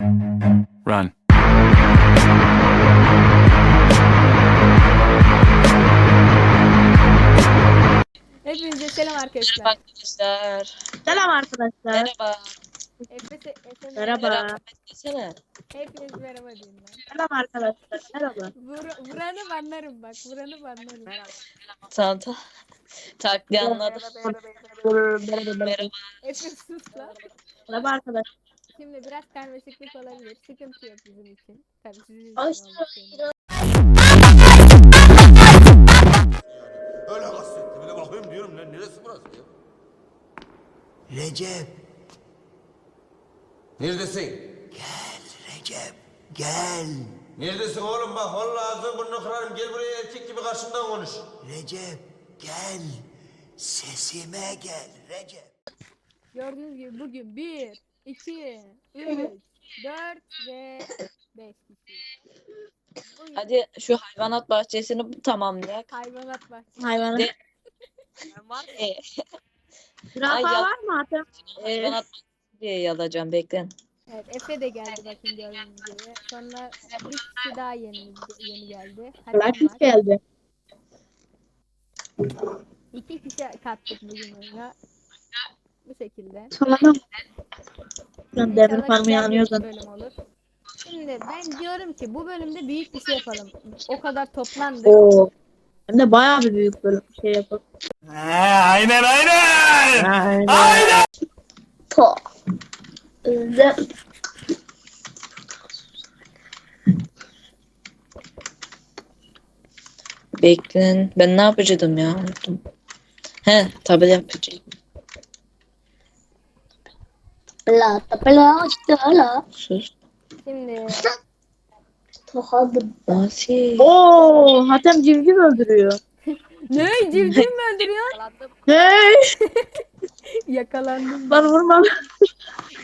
Run. Hepinize selam arkadaşlar. Merhaba arkadaşlar. Selam arkadaşlar. Merhaba. Efe, Efe, Merhaba. Merhaba. Desene. Hepiniz merhaba deyin lan. Selam arkadaşlar. Merhaba. Vur, vuranı banlarım bak. Vuranı banlarım. Tamam tamam. Taktiği anladım. Merhaba. Efe sus lan. Merhaba arkadaşlar. Şimdi biraz karmaşıklık olabilir. Sıkıntı yok bizim için. Tabii sizin için Ay, olduğu için. Öyle kastettim. Böyle bakıyorum diyorum lan neresi burası ya? Recep, Neredesin? Recep, gel. Neredesin oğlum bak vallahi ağzını burnunu kırarım. Gel buraya erkek gibi karşımdan konuş. Recep, gel. Sesime gel, Recep. Gördüğünüz gibi bugün 1, 2, 3, 4 ve 5 kişi. Hadi şu hayvanat bahçesini tamamlayak. hayvanat bahçesi. Hayvanı. De- Zürafa Ay, ya- var mı Hatem? hayvanat bahçesi diye yazacağım beklen. Evet Efe de geldi bakın gördüğünüz gibi. Sonra bir kişi daha yeni yeni geldi. Lakis var. geldi. İki kişi kattık bugün oyuna. Bu şekilde. Tamam. Demir İnşallah farmı yanıyor bir zaten. bölüm olur. Şimdi ben diyorum ki bu bölümde büyük bir şey yapalım. O kadar toplandık. Oo. Hem de bayağı bir büyük bölüm şey yapalım. aynen aynen. Aynen. To. Ze- Beklen. Ben ne yapacaktım ya? Unuttum. He tabii yapacağım. Bla bla ta la. Sus. Şimdi Tohadım. Nasıl? Oo, Hatem civciv öldürüyor. ne civciv mi öldürüyorsun? Hey, Yakalandım. lan vurma.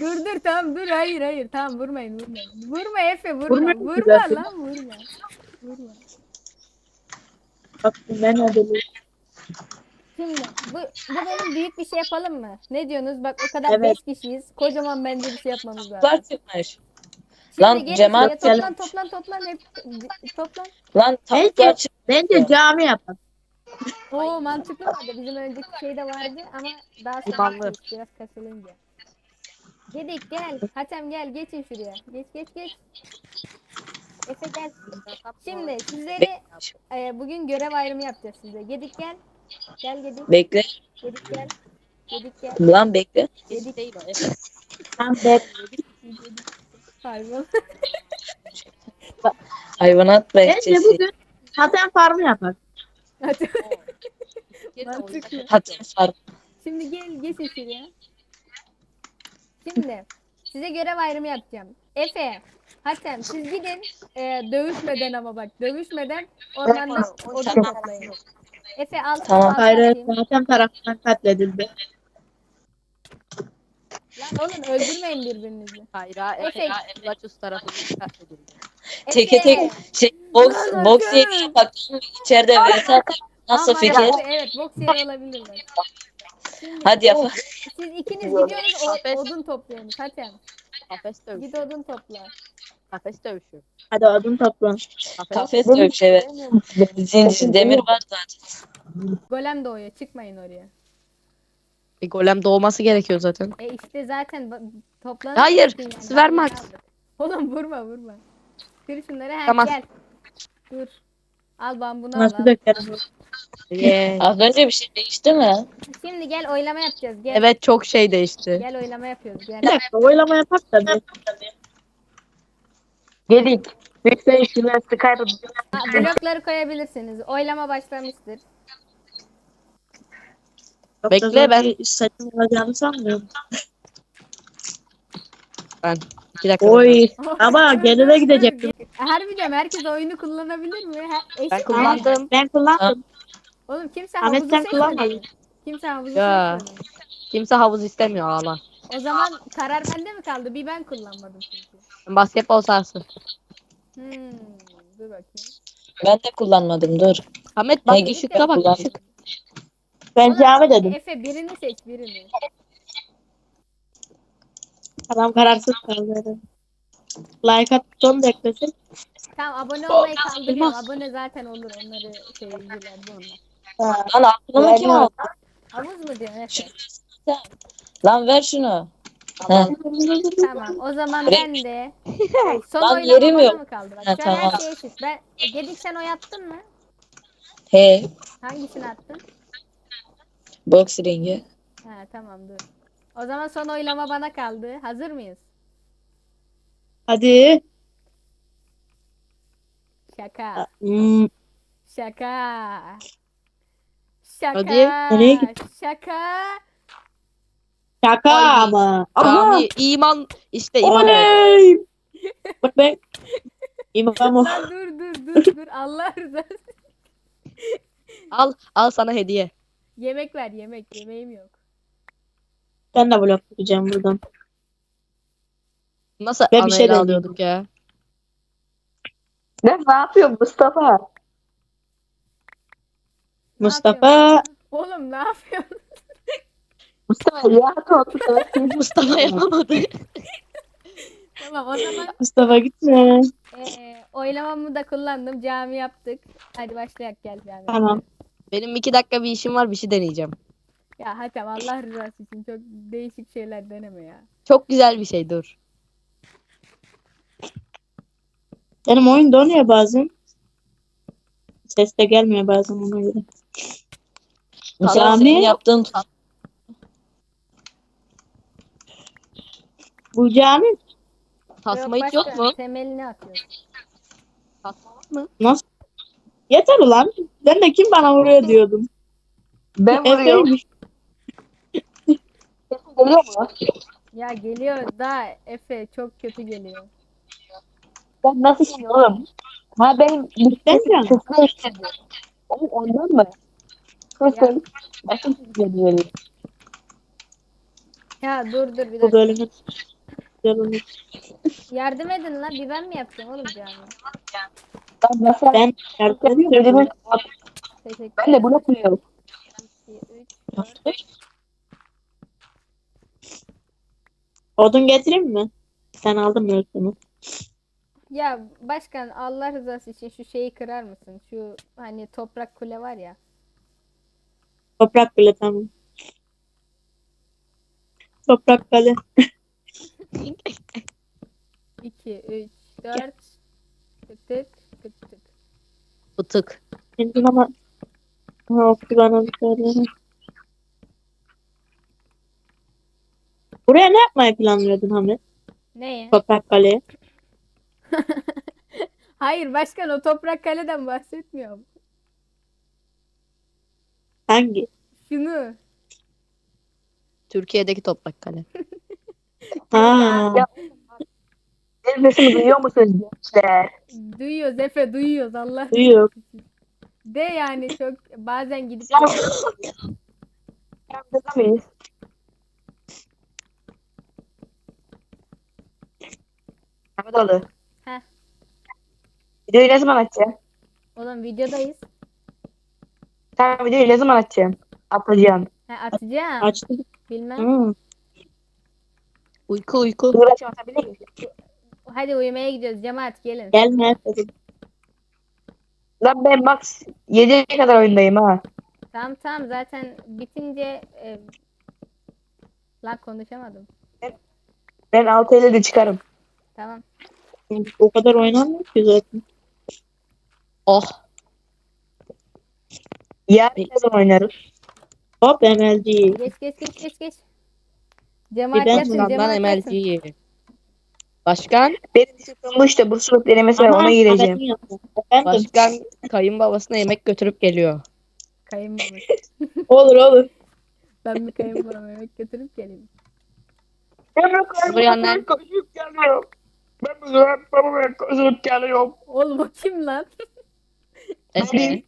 dur dur tamam dur hayır hayır tamam vurmayın vurmayın. Vurma Efe vurma. Vurma zaten. lan vurma. Vurma. Bak ben öldürüyorum. Şimdi bu, bu bölüm büyük bir şey yapalım mı? Ne diyorsunuz? Bak o kadar Evet. 5 kişiyiz. Kocaman bence bir şey yapmamız lazım. Kızlar çıkmış. Şimdi Lan gelin Cemal- şuraya toplan toplan toplan hep toplan. Lan tavuklar Bence, çıktı. bence cami yapalım. Oo mantıklı vardı. Bizim önceki şeyde vardı ama daha sonra biraz kasılınca. Gedik gel. Hatem gel geçin şuraya. Geç geç geç. Efe gel. Şimdi sizlere e, bugün görev ayrımı yapacağız size. Gedik gel. Gel Gedik. Bekle. Gedik gel. Gedik gel. Lan bekle. Gedik. Ben de Pardon. Hayvanat bence bahçesi. bugün Hatem farmı yapar. Hadi. Mantıklı. Hatta fark. Şimdi gel geçin şuraya. Şimdi size görev ayrımı yapacağım. Efe, Hatem siz gidin e, dövüşmeden ama bak dövüşmeden ormandan odun toplayın. Efe al. Tamam. Hayır, bakayım. Hatem tarafından katledildi. Lan oğlum öldürmeyin birbirinizi. Hayra Efe- Efe Laçus tarafından katledildi. Teke Efe, tek şey boks Hatem. yeri yapak. İçeride atar. Nasıl Ama fikir? yaptı, Evet boks yeri olabilirler. Şimdi, Hadi yapalım. Siz ikiniz gidiyorsunuz o- odun topluyorsunuz. Hatem Kafes git dövüşü. odun topla. Kafes dövüşü. Hadi odun toplan. Kafes. Kafes dövüş evet. Zincir demir var zaten. Golem doğuyor çıkmayın oraya. Bir golem doğması gerekiyor zaten. E işte zaten toplanın. Hayır, yani. siz verme Daha haksız. yeni aldık. Oğlum vurma vurma. Kır şunları ha Tamam. gel. Dur. Al al. Nasıl al. dökerim? Yeah. Az önce bir şey değişti mi? Şimdi gel oylama yapacağız. Gel. Evet çok şey değişti. Gel oylama yapıyoruz. Gel. Bir dakika oylama yapak da Bekle işine sıkarım. Ha, blokları koyabilirsiniz. Oylama başlamıştır. Bekle, ben- Saçım olacağını sanmıyorum. Ben. İki dakika. Oy. Ama geride gidecektim. Harbiden herkes oyunu kullanabilir mi? Eşit Ben mi? kullandım. Ben kullandım. Oğlum kimse Ahmet havuzu sen seçmedi. kullanmadın. Kimse havuzu Ya. seçmedi. Kimse havuz istemiyor ağla. O zaman karar bende mi kaldı? Bir ben kullanmadım çünkü. Basketbol sahası. Hmm, dur bakayım. Ben de kullanmadım dur. Ahmet bak Ne ışıkta bak kullan- ışık. Ben cami dedim. Efe birini seç birini. Adam kararsız kaldı. Like at son da eklesin. Tamam abone olmayı kaldırıyorum. Abone zaten olur onları seyirciler onlar. Lan aklımı kim aldı? Havuz mu diyorsun Efe? Lan ver şunu. He. Tamam o zaman ben de son Lan oylama yerim bana yok. mı kaldı? Bak Ha, şu an her tamam. şey eşit. Ben Gedik sen oy attın mı? He. Hangisini attın? Box ringi. Ha tamam dur. O zaman son oylama bana kaldı. Hazır mıyız? Hadi. Şaka. Hmm. Şaka. Şaka. Hadi. Nereye Şaka. Şaka Ay. ama. Aha. Cami, iman işte iman. Oley. Bak ben. İmam o. Lan dur dur dur dur. Allah rızası. Al al sana hediye. Yemek ver yemek. Yemeğim yok. Ben de blok yapacağım buradan. Nasıl Ben bir şey de alıyorduk ya? Ne, ne yapıyorsun Mustafa? Ne Mustafa. yapıyorsun? Oğlum ne yapıyorsun? Mustafa ya Mustafa yapamadı. tamam o zaman Mustafa gitme. eee oylamamı da kullandım. Cami yaptık. Hadi başlayak gel cami. Tamam. Benim iki dakika bir işim var bir şey deneyeceğim. Ya Hatem Allah rızası için çok değişik şeyler deneme ya. Çok güzel bir şey dur. Benim oyun donuyor bazen. Ses de gelmiyor bazen ona göre. Mesela Cami. senin yaptığın Bu cami Tasma hiç yok mu? Temelini atıyorsun. Tasma var mı? nasıl? Yeter ulan. Ben de kim bana vuruyor diyordum. Ben Efe'ymiş. Ya geliyor da Efe çok kötü geliyor. Ben nasıl oğlum? Ha benim ben sesini işledim. Oğlum ondan mı? Sesin başka geliyor. Ya dur dur bir Bu dakika. Bölümü. Yardım edin lan bir ben mi yapacağım oğlum cami? Ben yardım ediyorum. Teşekkür Ben de bunu koyuyorum. 2, 3, 4. Odun getireyim mi? Sen aldın mı öğretmeni? Ya başkan Allah rızası için şu şeyi kırar mısın? Şu hani toprak kule var ya. Toprak bile tamam. Toprak kale. 2, 3, 4. Tık tık tık tık. Fıtık. Kendin ama ha, söyle. Buraya ne yapmayı planlıyordun Hamlet? Neye? Toprak kaleye. Hayır başkan o toprak kaleden bahsetmiyorum. Hangi? Şunu. Türkiye'deki toprak kale. Ha. Benim sesimi duyuyor musunuz gençler? Duyuyoruz Efe duyuyoruz Allah Duyuyor. De yani çok bazen gidip Burada mıyız? Ahmet Ali. Heh. Videoyu ne zaman açacağım? Oğlum videodayız. Sen videoyu ne zaman açacağım? Atacağım. Ha, atacağım. Açtım. Bilmem. Hmm. Uyku uyku. Uğraşım atabilir miyim? Hadi uyumaya gidiyoruz cemaat gelin. Gelme dedim. Lan ben max 7'ye kadar oyundayım ha. Tamam tamam zaten bitince e... lan konuşamadım. Ben 6 ile de çıkarım. Tamam. O kadar oynanmıyor ki zaten. Oh. Yarın ne zaman oynarız? Hop MLG. Geç geç geç geç geç. Cemaat ben yatın Lan cemaat yatın. MLG'yi. Başkan. Benim disiplinum işte bursluluk denemesi var ona gireceğim. Başkan kayınbabasına yemek götürüp geliyor. Kayınbaba. Olur olur. ben bir kayınbabama yemek götürüp geleyim. Buraya annen. Koşup geliyorum. Ben bu zaman babama koşup geliyorum. Oğlum o kim lan? Efe.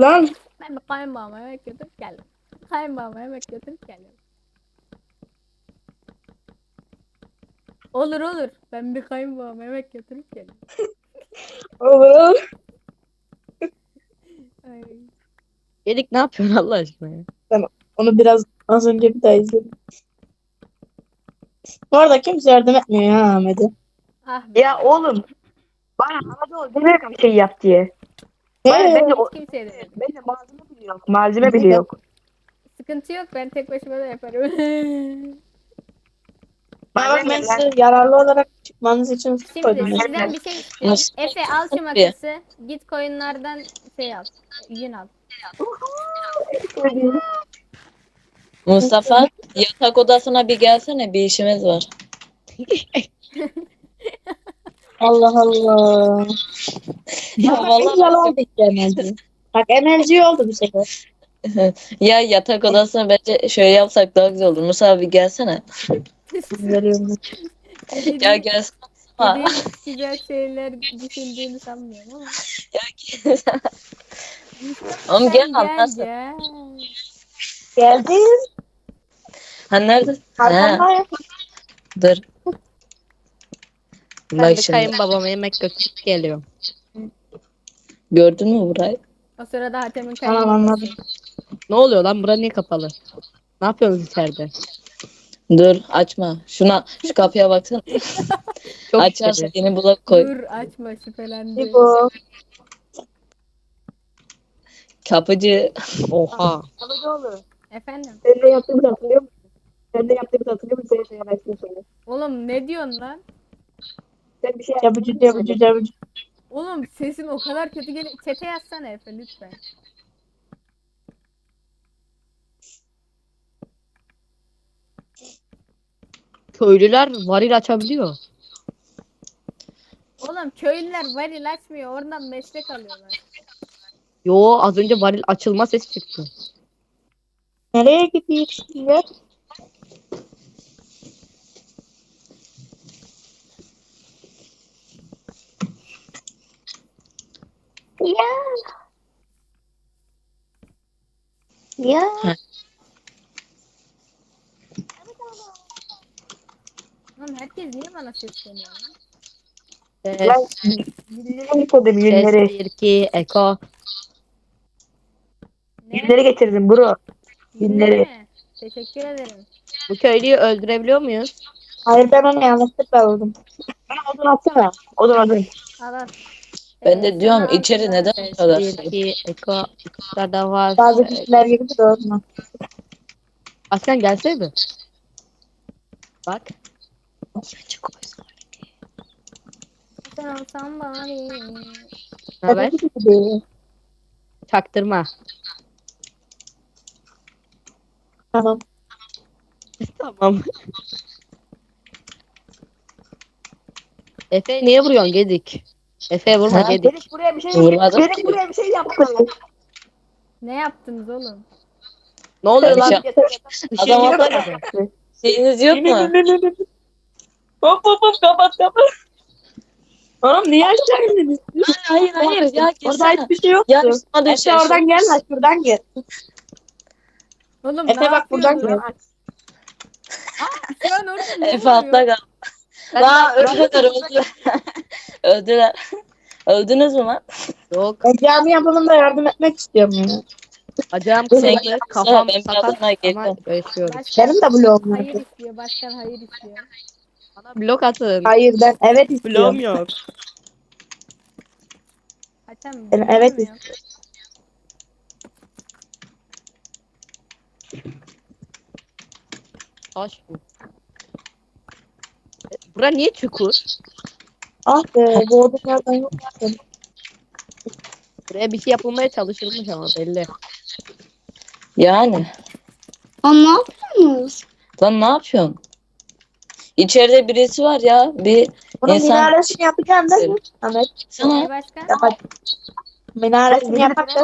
Lan Ben bir kayınbabama yemek götürüp geldim. Kayınbabama yemek götürüp geliyorum. Olur olur. Ben bir kayınbabama yemek götürüp geleyim. olur olur. Ay. Yedik ne yapıyorsun Allah aşkına ya? Onu biraz az önce bir daha izledim. Bu arada kimse yardım etmiyor ya Ahmet'e. Ah be. Ya oğlum. Bana havada ol demiyor bir şey yap diye. Bana Ee, bence, o, kimseye demedim. bence malzeme bile yok. Malzeme bile yok. Sıkıntı yok ben tek başıma da yaparım. bak ben size yararlı olarak çıkmanız için su Şimdi koydum. sizden bir şey istiyorum. Nasıl? Efe al şu makası. Git koyunlardan şey al. Yün al. Mustafa yatak odasına bir gelsene bir işimiz var. Allah Allah. Ya Ama vallahi güzel oldu. Bak enerji oldu bu sefer. ya yatak odasına bence şöyle yapsak daha güzel olur. Mustafa bir gelsene. Ya gelsene. Ama- güzel şeyler düşündüğünü sanmıyorum ama. Oğlum Sen gel gel anlarsın. gel. Geldim. Ha nerede? Ha, dur. Ben Bak de şimdi. kayınbabama yemek götürüp geliyorum. Gördün mü burayı? O sırada Hatem'in Tamam kaydı. anladım. Ne oluyor lan? Bura niye kapalı? Ne yapıyorsunuz içeride? Dur açma. Şuna şu kapıya baksana. Çok Açarsa içeri. yeni blok koy. Dur açma şüphelendi. Bu. Kapıcı. Oha. Efendim. Sen de yaptığımızı hatırlıyor musun? Sen de yaptığımızı hatırlıyor musun? Sen de yanaştın sonra. Oğlum ne diyorsun lan? Sen bir şey Çabucu çabucu çabucu. Oğlum sesin o kadar kötü geliyor. Çete yazsana Efe lütfen. Köylüler varil açabiliyor. Oğlum köylüler varil açmıyor. Oradan meslek alıyorlar. Yo az önce varil açılma sesi çıktı. Nereye gidiyorsun ya? Ya. Ya. Oğlum herkes niye bana sesleniyor lan? Ses, getirdim ses yünleri. 1 2 eko. Yünleri getirdim bro. Yünleri. Teşekkür ederim. Bu köylüyü öldürebiliyor muyuz? Hayır ben onu yanlışlıkla aldım. Bana odun atsana. Odun odun. Al. Ben Ee, de diyorum sana içeri neden bu kadar? 1 2 eko. Kuşlarda var. Bazı Ee, kişiler gibi de olma. Aslan gelseydi. Bak. Sen olsan bari. Ne haber? Çaktırma. Tamam. Tamam. Efe niye vuruyorsun Gedik? Efe vurma Ha? Gedik. Dedik buraya bir şey Vurmadım Dedik ki. buraya bir şey yaptı. Ne yaptınız oğlum? Ne oluyor Bir lan? şey- Bir şey Adam yok. atladı. Şeyiniz yok mu? Hop hop hop kapat kapat. Oğlum niye aşağı indiniz? Hayır hayır ya Orada girsene. hiçbir şey yoktu. Ya üstüme Efe düşer. oradan gelme şuradan gel. Oğlum Efe ne bak buradan gel. An orada ne Efe atla kal. La öldüler öldüler. öldüler. Öldünüz mü lan? Yok. Ben cami yapımında yardım etmek istiyorum ya. Bacağım Sen kırıldı. Kafam sakat ama yaşıyorum. Benim de bloğum var. hayır istiyor. Başkan hayır istiyor. Bana blok atın. Hayır ben evet istiyorum. Bloğum yok. Hatem Ben evet bilmiyorum. Taş bu. E, Bura niye çukur? Ah be bu oda nereden yok? Buraya bir şey yapılmaya çalışılmış ama belli. Yani. Lan ne yapıyorsunuz? Lan ne yapıyorsun? İçeride birisi var ya. Bir Bunun İnsan- minaresini yapacağım değil mi? Ahmet. Sana başkan? Minaresini yapak mi?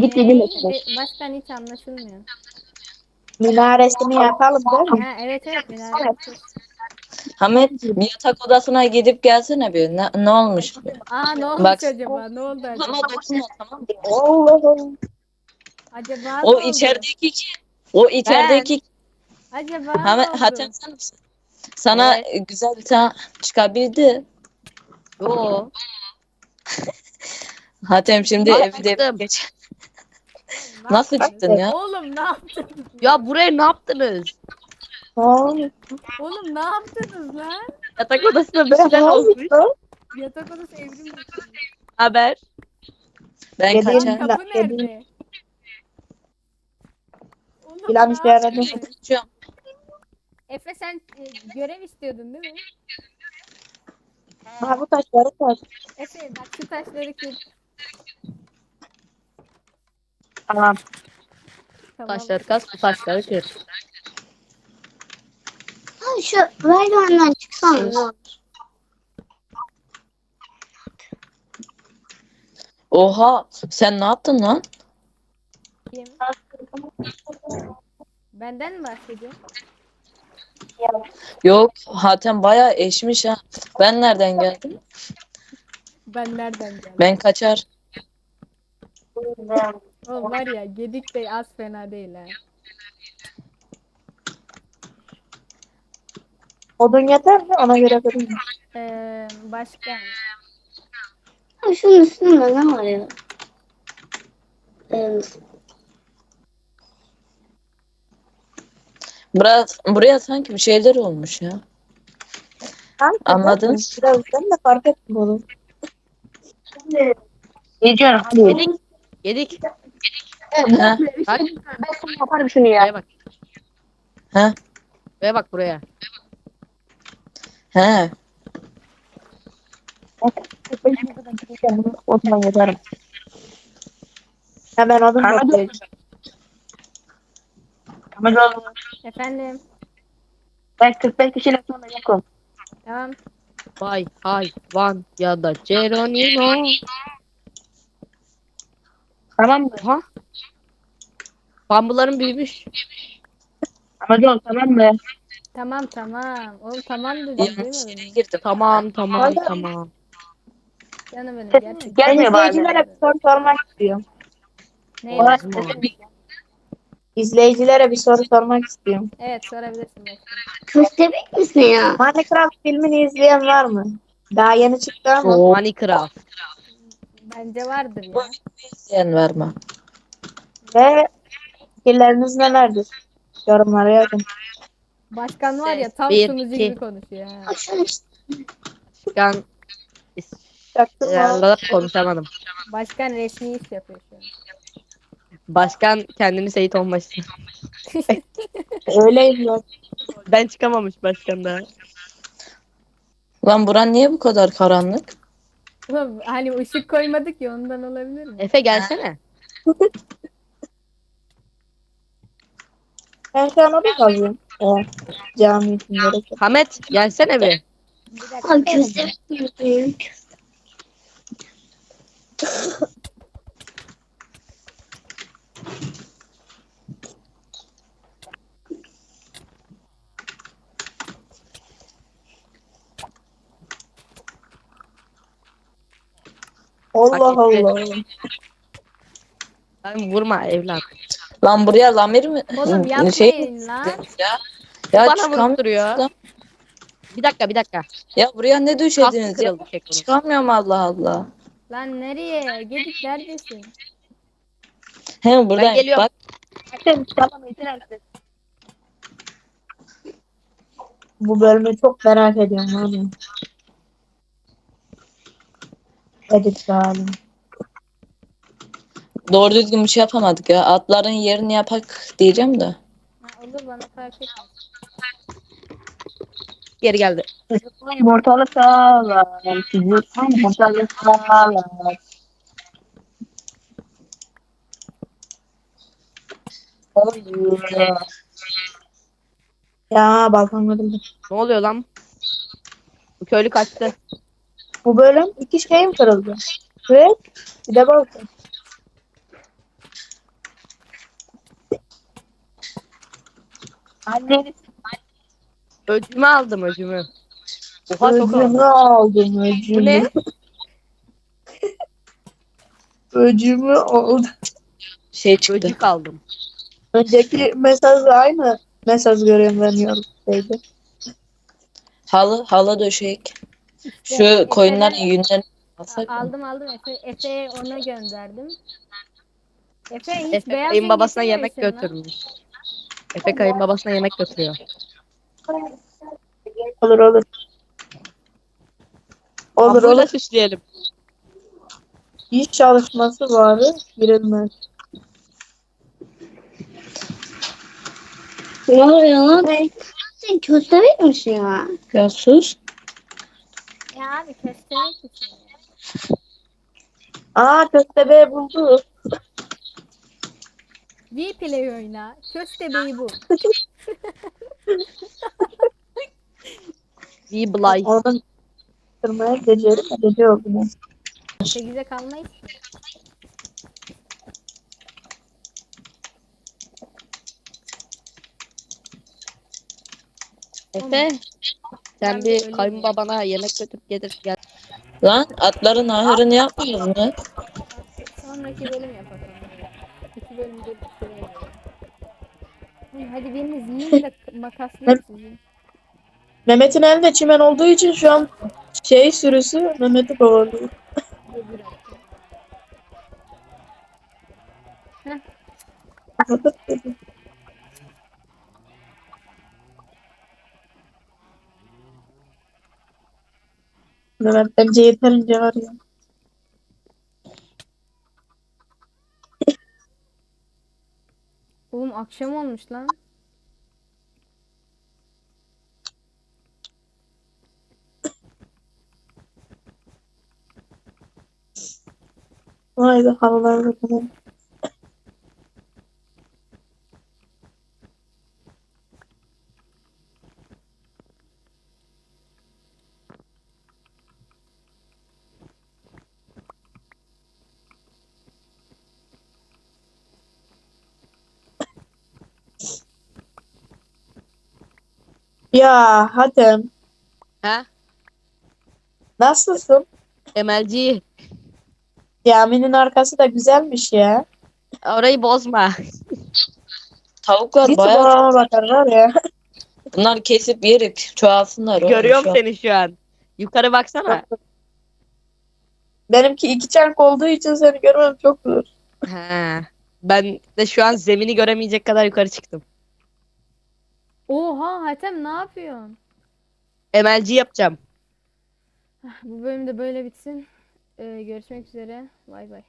Gitti Ne? bile. Be- Başkan hiç anlaşılmıyor. Minaresini yapalım değil mi? Ha evet evet minare. Ahmet bir yatak odasına gidip gelsene bir. Ne, ne olmuş? Aa ne olmuş Bak- acaba? Ne oldu acaba? Bana dokunma tamam mı? Allah'ım. Acaba ne O oldu? içerideki kim? O içerideki Acaba ne Hamet oldu? Hatem sen misin? Sana güzel bir tane çıkabildi. Yo. Hatem şimdi evde geç. Ne Nasıl yaptın? çıktın ya? Oğlum ne yaptın? Ya buraya ne yaptınız? Oğlum, Oğlum ne yaptınız lan? Yatak odasında bir ben şeyler ne olmuş. Yatak odası evrim. Haber. Ben Yedi- kaçar. Kapı nerede? Oğlum ne yaradı. yaptınız? Kaçıyorum. Efe sen e, görev istiyordun değil mi? Ha bu taşları taş. Efe bak şu taşları kır. Tamam. Tamam. Taşları kas, bu taşları kır. Ha, şu merdivenden çıksana. Oha sen ne yaptın lan? Kim? Benden mi bahsediyorsun? Yok Hatem bayağı eşmiş ha. Ben nereden geldim? Ben nereden geldim? Ben kaçar. Oğlum var ya Gedik de az fena değil ha. Odun yeter mi? Ona göre kırayım. Ee, başka. Ha, şunun üstünde ne var ya? Evet. Buraya, buraya sanki bir şeyler olmuş ya. Kanka, Anladın? Biraz ben de fark ettim oğlum. Yiyeceğim hadi. Yedik. Yedik. Ha? Bak. Ben sana yaparım şunu ya. Buraya bak. Ha? Buraya bak buraya. He. Osman yazarım. Hemen toplayacağım. Efendim. Ben 45 kişiyle sonra yokum. Tamam. Vay hayvan ya da Geronimo. Tamam mı? Aha. Bambuların büyümüş. Amacol tamam mı? Tamam tamam. Oğlum tamam dedim. Yanlış yere mı? girdim. Tamam tamam tamam. Canım benim Sesim gerçekten. gelmiyor İzleyicilere bir soru sormak istiyorum. Ne? Ulan sesim- İzleyicilere bir soru sormak istiyorum. Evet sorabilirsin. Köstebek misin ya? Minecraft filmini izleyen var mı? Daha yeni çıktı ama. Minecraft. Bence vardır ya. İzleyen var mı? Ve fikirleriniz nelerdir? Yorumlara yazın. Başkan var ya tam bir, sunucu iki. gibi konuşuyor ha. Ben Çaktırma. e, konuşamadım. Başkan resmi iş yapıyor şu an. Başkan kendini Seyit olmuş. Öyleyim ya. Ben çıkamamış başkan daha. Lan buran niye bu kadar karanlık? Oğlum hani ışık koymadık ya ondan olabilir mi? Efe gelsene. Ben şu an orada kalıyorum. Evet. Cami için gerek. Hamet gelsene bir. Mi büyük? Allah Hak. Allah. Sen vurma evlat. Lan buraya lamir mi? Oğlum Şey yapmayın lan. ya. Ya Bana çıkam duruyor. Bir dakika bir dakika. ya buraya ne Kastı döşediniz ya? kırıldı Keko'nun. Çıkamıyorum Allah Allah. Lan nereye? Gedik neredesin? He buradayım. geliyorum. Bak Bu bölümü çok merak ediyorum abi. Edit halim. doğru düzgün bir şey yapamadık ya. Atların yerini yapak diyeceğim de. Ha, olur bana fark etmez. Geri geldi. Yumurtalı sağlar. Yumurtalı sağlar. Ya balkon kırıldı. Ne oluyor lan? Bu köylü kaçtı. Bu bölüm iki şeyim kırıldı. Ve bir de balkon. Anneniz Öcümü aldım öcümü. Oha çok öcümü aldım. aldım öcümü. Bu ne? Öcümü aldım. Şey çıktı. Öcük aldım. Önceki mesajla aynı mesaj görüyorum ben yorumdaydı. Halı, halı döşek. Şu Efe- koyunların yünlerini alsak mı? Aldım aldım Efe, Efe'ye ona gönderdim. Efe hiç Efe beyaz kayınbabasına yemek sevmiyorsun lan. götürmüş. Efe kayınbabasına yemek götürüyor. Olur olur. Olur Bambuğuyla olur. süsleyelim. İş çalışması var. Girilmez. Ne oluyor lan? Sen köstebek misin ya? Ya sus. Ya abi köstemek için. Aa köstebeği buldu. V-Play oyna. Köstebeği bu. We Blay. Oradan kırmaya gece, gece oldu. ne? 8'e kalmayız. Efe sen bir kayınbabana yemek götürüp getir gel. Lan atların ahırını yapmadın mı? Sonraki bölüm yapalım. İki bölümde bitirelim. Hı, Hadi biriniz yiyin de makaslayayım sizi. Mehmet'in elinde çimen olduğu için şu an şey sürüsü Mehmet'i kovalıyor. Bir Mehmet bence yeterince var ya. Oğlum akşam olmuş lan. Vay be havalar da Ya Hatem Ha? nasılsın? MLG. Caminin arkası da güzelmiş ya. Orayı bozma. Tavuklar Bir bayağı tabağıma bakarlar ya. Bunlar kesip yerip çoğalsınlar. oğlum Görüyorum şu an. seni şu an. Yukarı baksana. Benimki iki çark olduğu için seni görmem çok zor. Ha. Ben de şu an zemini göremeyecek kadar yukarı çıktım. Oha Hatem ne yapıyorsun? MLG yapacağım. Bu bölüm de böyle bitsin. Ee, görüşmek üzere. Bay bay.